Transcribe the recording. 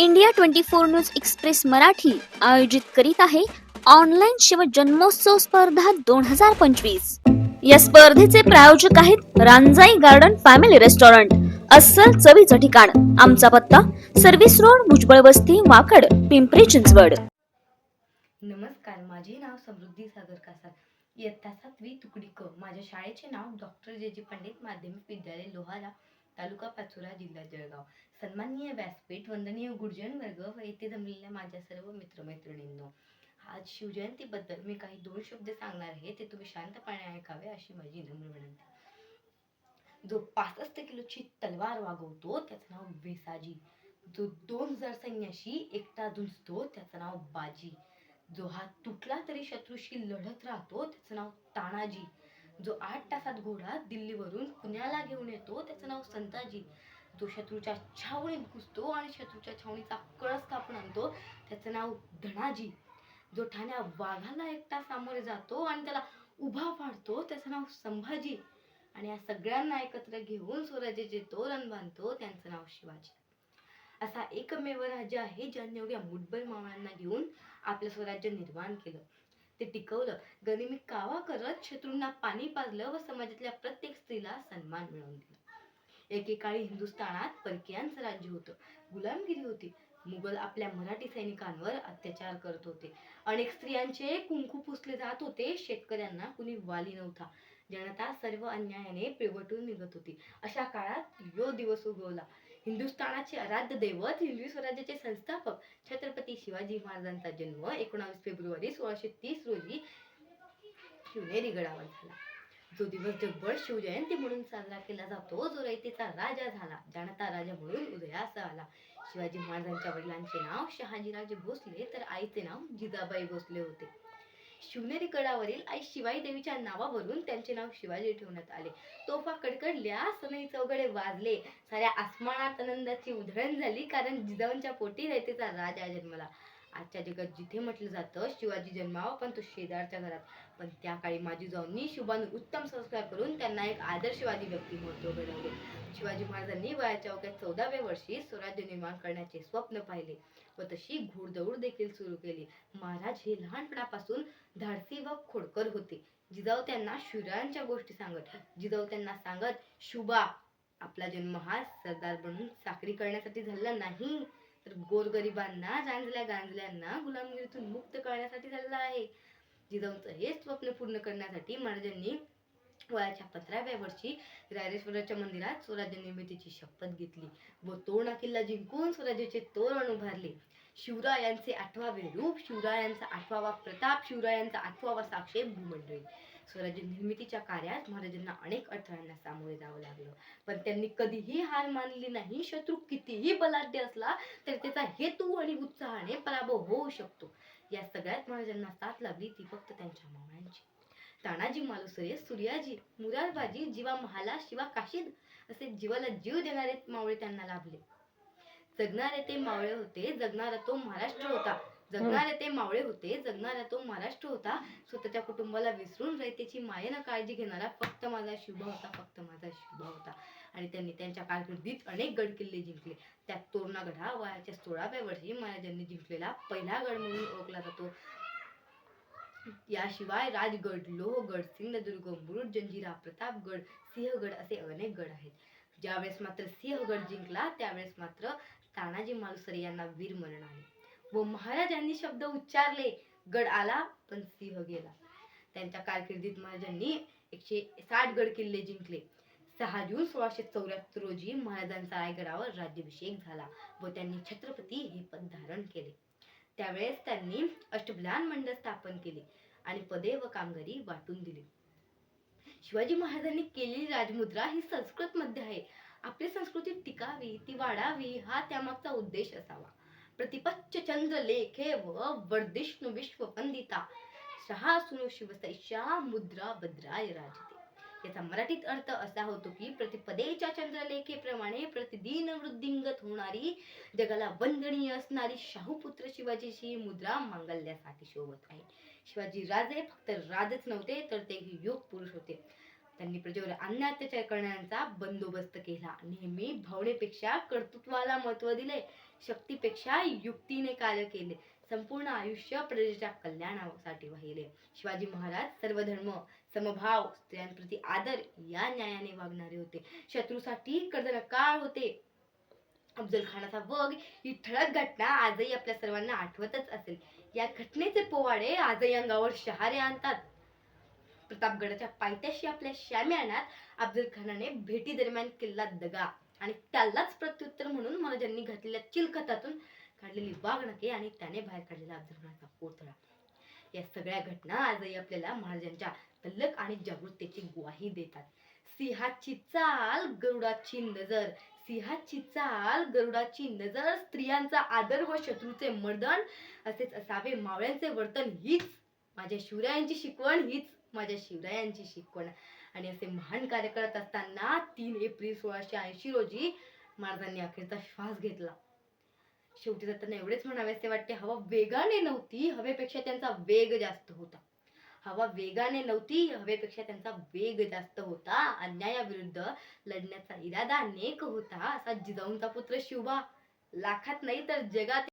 India twenty four news express Marathi आयोजित करीत आहे ऑनलाईन शिव जन्मोत्सव स्पर्धा दोन हजार पंचवीस. या स्पर्धेचे प्रायोजक आहेत रांजाई गार्डन फॅमिली रेस्टॉरंट अस्सल चवीचं ठिकाण आमचा पत्ता सर्व्हिस रोड भुजबळ वस्ती वाकड पिंपरी चिंचवड. नमस्कार माझे नाव समृद्धी सागर कासार. इयत्ता सातवी तुकडी क. माझ्या शाळेचे नाव डॉक्टर जे जी पंडित माध्यमिक विद्यालय लोहारा तालुका पाचोरा जिल्हा जळगाव. सन्माननीय व्यासपीठ वंदनीय गुरुजन वर्ग व येथे जमलेल्या माझ्या सर्व मित्रमैत्रिणींनो आज शिवजयंतीबद्दल मी काही दोन शब्द सांगणार आहे ते तुम्ही शांतपणे ऐकावे अशी माझी नम्र विनंती. जो पासष्ट किलोची तलवार वागवतो त्याचं नाव वेसाजी. जो दोन हजार सैन्याशी एकटा झुंजतो त्याचं नाव बाजी. जो हात तुटला तरी शत्रूशी लढत राहतो त्याचं नाव तानाजी. जो आठ तासात घोडा दिल्लीवरून पुण्याला घेऊन येतो त्याचं नाव संताजी. जो शत्रूच्या छावणीत घुसतो आणि शत्रूच्या छावणीचा कळस कापून आणतो त्याचं नाव धनाजी. जो ठाण्या वाघाला एकटा सामोरे जातो आणि त्याला उभा पाडतो त्याचं नाव संभाजी. आणि या सगळ्यांना एकत्र घेऊन स्वराज्याचे तोरण बांधतो त्यांचं नाव शिवाजी. असा एकमेव राज्य आहे ज्याने एवढ्या मुठभर मावळ्यांना घेऊन आपलं स्वराज्य निर्माण केलं. ते टिकवलं. गनिमी कावा करत शत्रूंना पाणी पाजलं व समाजातल्या प्रत्येक स्त्रीला सन्मान मिळवून दिला. एकेकाळी हिंदुस्थानात परकीयांचं राज्य होतं. गुलामगिरी होती. मुघल आपल्या मराठी सैनिकांवर अत्याचार करत होते. अनेक स्त्रियांचे कुंकू पुसले जात होते. शेतकऱ्यांना कुणी वाली नव्हता. जनता सर्व अन्यायाने पिळवटून निघत होती. अशा काळात यो दिवस उगवला. हिंदुस्थानाचे आराध्य दैवत हिंदवी स्वराज्याचे संस्थापक शिवाजी महाराजांचा जन्म एकोणावीस फेब्रुवारी सोळाशे तीस रोजी शिवनेरी गडावर झाला. जो दिवस जगभर शिवजयंती म्हणून साजरा केला जातो जो रयतेचा राजा झाला जाणता राजा म्हणून उदयास आला. शिवाजी महाराजांच्या वडिलांचे नाव शहाजीराजे भोसले तर आईचे नाव जिजाबाई भोसले होते. शिवनेरी गडावरील आई शिवाई देवीच्या नावावरून त्यांचे नाव शिवाजी ठेवण्यात आले. तोफा कडकडल्या सनई चौघडे वाजले. साऱ्या आसमानात आनंदाची उधळण झाली कारण जिजाऊंच्या पोटी रयतेचा राजा जन्मला. आजच्या जगात जिथे म्हटलं जातं शिवाजी जन्मावा पण तो शेजारच्या घरात. पण त्या काळी माझी जाऊंनी शुभानूर उत्तम संस्कार करून त्यांना एक आदर्शवादी व्यक्तिमत्व घडवले. शिवाजी महाराजांनी वयाच्या अवघ्या चौदाव्या वर्षी स्वराज्य निर्माण करण्याचे स्वप्न पाहिले व तशी घोडदौड देखील सुरू केली. महाराज हे लहानपणापासून धाडसी व खोडकर होते. जिजाऊ त्यांना शिवरायांच्या गोष्टी सांगत जिजाऊ त्यांना सांगत शुभा आपला जन्म हा सरदार बनून साखरी करण्यासाठी झाला नाही. तर गोरगरिबांना गांजल्या गांजल्यांना गुलामगिरीतून मुक्त करण्यासाठी झालेला आहे. जिजाऊंचं हे स्वप्न पूर्ण करण्यासाठी महाराजांनी वयाच्या पंधराव्या वर्षी राजेश्वराच्या मंदिरात स्वराज्य निर्मितीची शपथ घेतली व तोरणा किल्ला जिंकून स्वराज्याचे तोरण उभारले. शिवरायांचे आठवावे रूप शिवरायांचा आठवावा प्रताप शिवरायांचा आठवावा साक्षेप भूमंडळी. स्वराज्य निर्मितीच्या कार्यात महाराजांना अनेक अडथळ्यांना सामोरे जावं लागलं. पण त्यांनी कधीही हार मानली नाही. शत्रू कितीही बलाढ्य असला तरी त्याचा हेतू आणि उत्साहाने पराभव होऊ शकतो. या सगळ्यात महाराजांना साथ लाभली ती फक्त त्यांच्या मावळ्यांची तानाजी मालुसरे सूर्याजी मुरारबाजी जीवा महाला शिवा काशीद असे जीवाला जीव देणारे मावळे त्यांना लाभले. जगणारे ते मावळे होते. जगणारा तो महाराष्ट्र होता. जगणारे ते मावळे होते जगणारा तो महाराष्ट्र होता. स्वतःच्या कुटुंबाला विसरून रयतेची मायेनं काळजी घेणारा फक्त माझा शुभ होता फक्त माझा शुभ होता. आणि त्यांनी त्यांच्या कारकिर्दीत अनेक गड किल्ले जिंकले. त्यात तोरणागडा वयाच्या सोळाव्या वर्षी महाराजांनी जिंकलेला पहिला गड म्हणून ओळखला जातो. याशिवाय राजगड लोहगड सिंधुदुर्ग मुरुड जंजिरा प्रतापगड सिंहगड असे अनेक गड आहेत. ज्यावेळेस मात्र सिंहगड जिंकला त्यावेळेस मात्र तानाजी मालुसरे यांना वीर मरण आले. व महाराजांनी शब्द उच्चारले. गड आला पण सिंह गेला. त्यांच्या कारकिर्दीत महाराजांनी एकशे साठ गड किल्ले जिंकले. सहा जून सोळाशे चौऱ्याहत्तर रोजी महाराजांचा रायगडावर राज्याभिषेक झाला व त्यांनी छत्रपती हे पद धारण केले. त्यावेळेस त्यांनी अष्टभुजान मंडळ स्थापन केले आणि पदे व कामगारी वाटून दिली. शिवाजी महाराजांनी केलेली राजमुद्रा ही संस्कृत मध्ये आहे. आपली संस्कृती टिकावी ती वाढावी हा त्यामागचा उद्देश असावा. प्रतिपच्च चंद्र लेखे व वर्धिष्णू विश्व वंदिता सहा सुनो शिवसैषा मुद्रा भद्राय राजते। याचा मराठीत अर्थ असा होतो की प्रतिपदेच्या चंद्रलेखेप्रमाणे प्रतिदिन वृद्धिंगत होणारी जगाला वंदनीय असणारी शाहूपुत्र शिवाजीची मुद्रा मांगल्यासाठी शोभत आहे. शिवाजी राजे फक्त राजच नव्हते तर ते योग पुरुष होते. त्यांनी प्रजेवर अन्य अत्याचार करणाऱ्यांचा बंदोबस्त केला. नेहमी भावनेपेक्षा कर्तृत्वाला महत्त्व दिले शक्तीपेक्षा युक्तीने कार्य केले संपूर्ण आयुष्य प्रजेच्या कल्याणासाठी वाहिले. शिवाजी महाराज सर्वधर्म समभाव स्त्रियांप्रती आदर या न्यायाने वागणारे होते. शत्रूसाठी कर्दनकाळ होते. अफजल खानाचा वग ही ठळक घटना आजही आपल्या सर्वांना आठवतच असेल. या घटनेचे पोवाडे आजही अंगावर शहारे आणतात. प्रतापगडाच्या पायथ्याशी आपल्या शाम्यानात अफजल खानाने भेटी दरम्यान किल्ला दगा आणि त्यालाच प्रत्युत्तर म्हणून महाराजांनी घातलेल्या चिलखतातून काढलेली वाघनखे आणि त्याने बाहेर काढलेला अफजल खानाचा पोतळा. या सगळ्या घटना आजही आपल्याला महाराजांच्या तल्लक आणि जागृततेची ग्वाही देतात. सिंहाची चाल गरुडाची नजर. सिंहाची चाल गरुडाची नजर. स्त्रियांचा आदर व शत्रूचे मर्दन. असेच असावे मावळ्यांचे वर्तन हीच माझ्या शिवरायांची शिकवण हीच माझ्या शिवरायांची शिकवण. आणि असे महान कार्य करत असताना तीन एप्रिल सोळाशे ऐंशी रोजी महाराजांनी अखेरचा श्वास घेतला. शेवटी जाताना एवढेच म्हणावेसे वाटते हवा वेगाने नव्हती हवेपेक्षा त्यांचा वेग जास्त होता. हवा वेगाने नव्हती हवेपेक्षा त्यांचा वेग जास्त होता. अन्यायाविरुद्ध लढण्याचा इरादा अनेक होता असा जिजाऊंचा पुत्र शिवबा. लाखात नाही तर जगात